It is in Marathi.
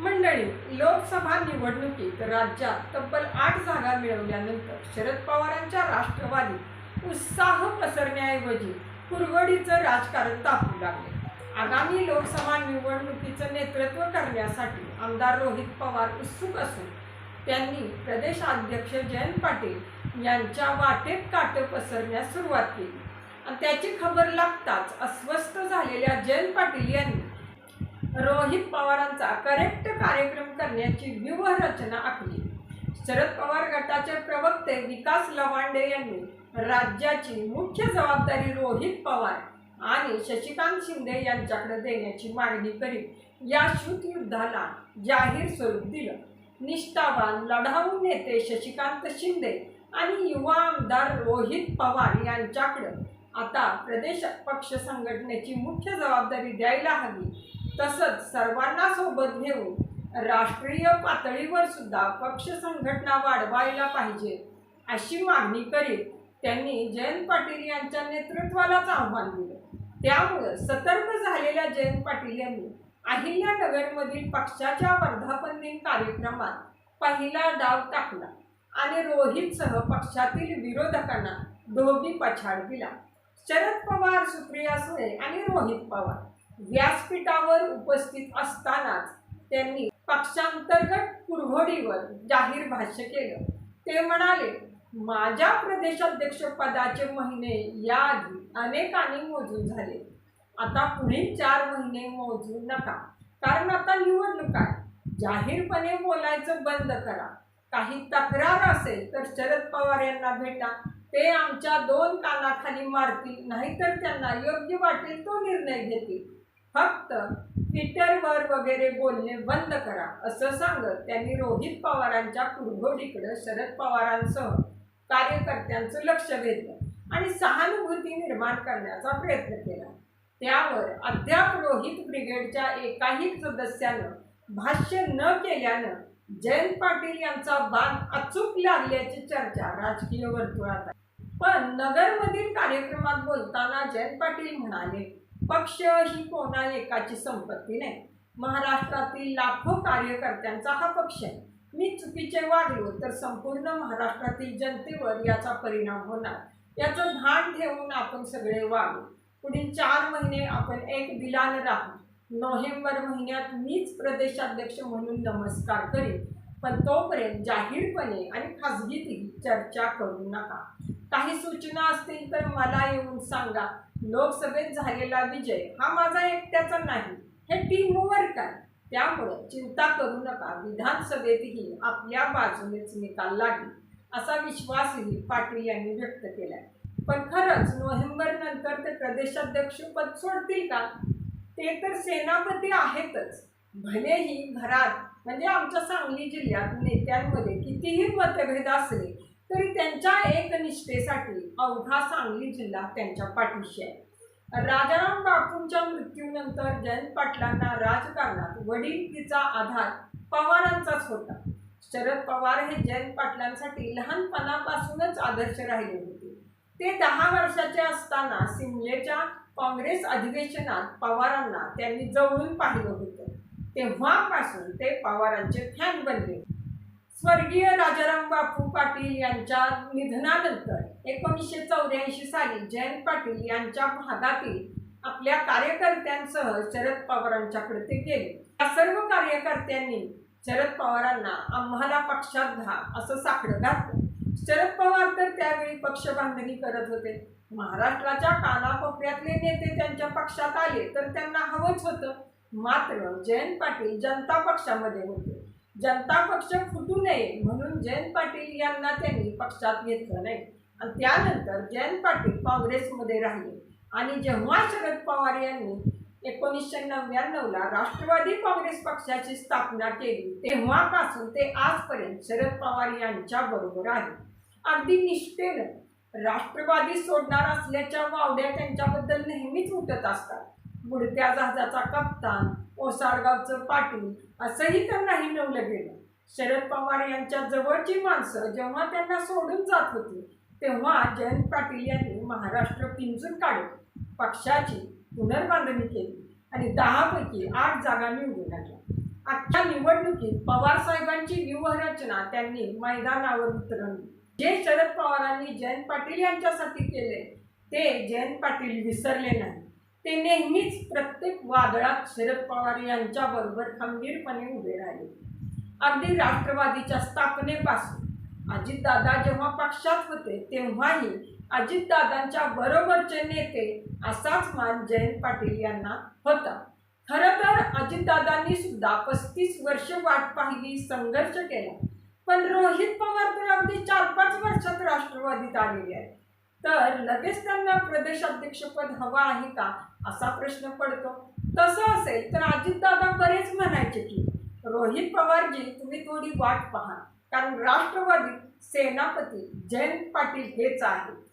मंडळी लोकसभा निवडणुकीत राज्यात तब्बल आठ जागा मिळवल्यानंतर शरद पवारांच्या राष्ट्रवादी उत्साह पसरण्याऐवजी कुरवडीचं राजकारण दाखवू लागले. आगामी लोकसभा निवडणुकीचं नेतृत्व करण्यासाठी आमदार रोहित पवार उत्सुक असून त्यांनी प्रदेशाध्यक्ष जयंत पाटील यांच्या वाटेत काटं पसरण्यास सुरुवात केली. आणि त्याची खबर लागताच अस्वस्थ झालेल्या जयंत पाटील यांनी रोहित पवारांचा करेक्ट कार्यक्रम करण्याची व्यूहरचना आखली. शरद पवार गटाचे प्रवक्ते विकास लवांडे यांनी राज्याची मुख्य जबाबदारी रोहित पवार आणि शशिकांत शिंदे यांच्याकडे देण्याची मागणी करीत या युद्धाला जाहीर स्वरूप दिलं. निष्ठावान लढाऊ नेते शशिकांत शिंदे आणि युवा आमदार रोहित पवार यांच्याकडं आता प्रदेश पक्ष संघटनेची मुख्य जबाबदारी द्यायला हवी तसंच सर्वांना सोबत घेऊन राष्ट्रीय पातळीवर सुद्धा पक्ष संघटना वाढवायला पाहिजे अशी मागणी करीत त्यांनी जयंत पाटील यांच्या नेतृत्वालाच आव्हान दिलं. त्यामुळं सतर्क झालेल्या जयंत पाटील यांनी अहिल्यानगरमधील पक्षाच्या वर्धापन दिन कार्यक्रमात पहिला डाव टाकला आणि रोहितसह पक्षातील विरोधकांना धोबी पछाड दिला. शरद पवार सुप्रिया सुळे आणि रोहित पवार व्यासपीठावर उपस्थित असतानाच त्यांनी पक्षांतर्गत कुरघोडीवर जाहीर भाष्य केलं. ते म्हणाले माझ्या प्रदेशाध्यक्ष पदाचे महिने याआधी अनेकांनी मोजून झाले. आता पुढील चार महिने मोजू नका. कारण आता निवडणूक आहे. जाहीरपणे बोलायचं बंद करा. काही तक्रार असेल तर शरद पवार यांना भेटा. ते आमच्या दोन कानाखाली मारतील. नाहीतर त्यांना योग्य वाटेल तो निर्णय घेतील. फक्त ट्विटरवर वगैरे बोलणे बंद करा असं सांगत त्यांनी रोहित पवारांच्या कुरघोडीकडे शरद पवारांसह कार्यकर्त्यांचं लक्ष वेधलं आणि सहानुभूती निर्माण करण्याचा प्रयत्न केला. त्यावर अद्याप रोहित ब्रिगेडच्या एकाही सदस्यानं भाष्य न केल्यानं जयंत पाटील यांचा बाण अचूक लागल्याची चर्चा राजकीय वर्तुळात आहे. पण नगरमधील कार्यक्रमात बोलताना जयंत पाटील म्हणाले पक्ष ही कोणा एकाची संपत्ती नाही. महाराष्ट्रातील लाखो कार्यकर्त्यांचा हा पक्ष आहे. मी चुकीचे वागलो तर संपूर्ण महाराष्ट्रातील जनतेवर याचा परिणाम होणार. याचं भान ठेवून आपण सगळे वागू. पुढील चार महिने आपण एक दिलानं राहू. नोव्हेंबर महिन्यात मीच प्रदेशाध्यक्ष म्हणून नमस्कार करेन. पण तोपर्यंत जाहीरपणे आणि खाजगीतही चर्चा करू नका. काही सूचना असतील तर मला येऊन सांगा. लोकसभेत झालेला विजय हा माझा एकट्याचा नाही. हे टीम वर्क आहे त्यामुळं चिंता करू नका. विधानसभेतही आपल्या बाजूनेच निकाल लागेल असा विश्वासही पाटील यांनी व्यक्त केलाय. पण खरंच नोव्हेंबर नंतर ते प्रदेशाध्यक्ष पद सोडतील का? ते तर सेनापती आहेतच. भलेही घरात म्हणजे आमच्या सांगली जिल्ह्यात नेत्यांमध्ये कितीही मतभेद असले तरी त्यांच्या एकनिष्ठेसाठी अवघा सांगली जिल्हा त्यांच्या पाठीशी आहे. राजाराम बापूंच्या मृत्यूनंतर जयंत पाटलांना राजकारणात वडीलकीचा आधार पवारांचाच होता. शरद पवार हे जयंत पाटलांसाठी लहानपणापासूनच आदर्श राहिले होते. ते दहा वर्षाचे असताना सिमलेच्या काँग्रेस अधिवेशनात पवारांना त्यांनी जवळून पाहिलं होतं. तेव्हापासून ते पवारांचे फॅन बनले. स्वर्गीय राजाराम बापू पाटील यांच्या निधनानंतर एकोणीसशे चौऱ्याऐंशी साली जयंत पाटील यांच्या भागातील आपल्या कार्यकर्त्यांसह शरद पवारांच्याकडे ते गेले या सर्व कार्यकर्त्यांनी शरद पवारांना आम्हाला पक्षात घा असं साकडं घातलं. शरद पवार तर त्यावेळी पक्ष बांधणी करत होते. महाराष्ट्राच्या कानाकोपऱ्यातले नेते त्यांच्या पक्षात आले तर त्यांना हवंच होतं. मात्र जयंत पाटील जनता पक्षामध्ये होते. जनता पक्ष फुटू नये म्हणून जयंत पाटील यांना त्यांनी पक्षात घेतलं नाही. आणि त्यानंतर जयंत पाटील काँग्रेसमध्ये राहिले. आणि जेव्हा शरद पवार यांनी एकोणीसशे नव्याण्णवला राष्ट्रवादी काँग्रेस पक्षाची स्थापना केली तेव्हापासून ते आजपर्यंत शरद पवार यांच्या बरोबर आहे अगदी निष्ठेनं राष्ट्रवादी सोडणार असल्याच्या वावड्या त्यांच्याबद्दल नेहमीच उठत असतात. बुडत्या जहाजाचा कप्तान ओसाडगावचं पाटील असंही त्यांनाही नाही नवलं गेलं. शरद पवार यांच्या जवळची माणसं जेव्हा त्यांना सोडून जात होती तेव्हा जयंत पाटील यांनी महाराष्ट्र पिंजून काढून पक्षाची पुनर्बांधणी केली आणि दहापैकी आठ जागा निवडून आल्या आजच्या निवडणुकीत पवार साहेबांची व्यूहरचना त्यांनी मैदानावर उतरवली. जे शरद पवारांनी जयंत पाटील यांच्यासाठी केले ते जयंत पाटील विसरले नाही ते नेहमीच प्रत्येक वादळात शरद पवार यांच्याबरोबर खंबीरपणे उभे राहिले. अगदी राष्ट्रवादीच्या स्थापनेपासून अजितदादा जेव्हा पक्षात होते तेव्हाही अजितदादांच्या बरोबरचे नेते असाच मान जयंत पाटील यांना होता. खरं तर अजितदादांनी सुद्धा पस्तीस वर्ष वाट पाहिली संघर्ष केला. पण रोहित पवार तर अगदी चार पाच वर्षात राष्ट्रवादीत आलेले आहेत. तर लगेच त्यांना प्रदेशाध्यक्षपद हवं आहे का? असा प्रश्न पडतो. तसं असेल तर अजितदादा बरेच म्हणायचे की रोहित पवारजी तुम्ही थोडी वाट पहा. कारण राष्ट्रवादी सेनापती जयंत पाटील हेच आहेत.